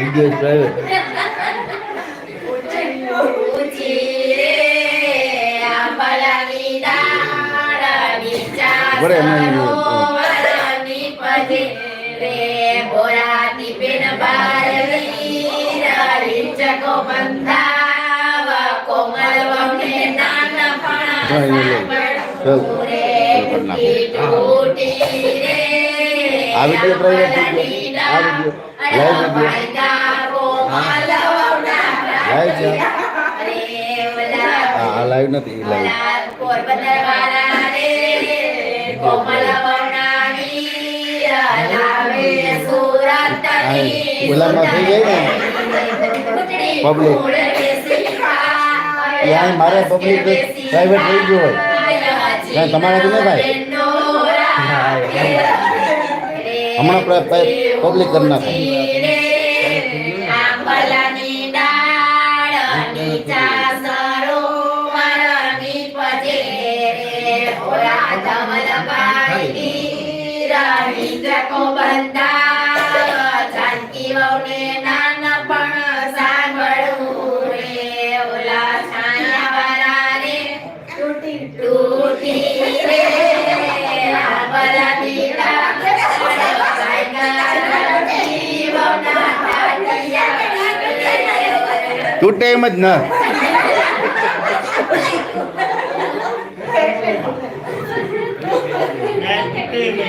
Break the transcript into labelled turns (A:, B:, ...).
A: Video private બરાબર, એમ નહીં, એમ. આ વીડિયો લાઈવ વીડિયો લાઈવ છે હા આ લાઈવ નથી લાઈવ ગુલાબમાં થઈ જાય ને પબ્લિક અહીં મારે પબ્લિક પ્રાઇવેટ થઈ ગયું હોય તમારાથી નહીં ભાઈ. હમણાં પબ્લિક કરી નાખે. તૂટે એમ જ ન.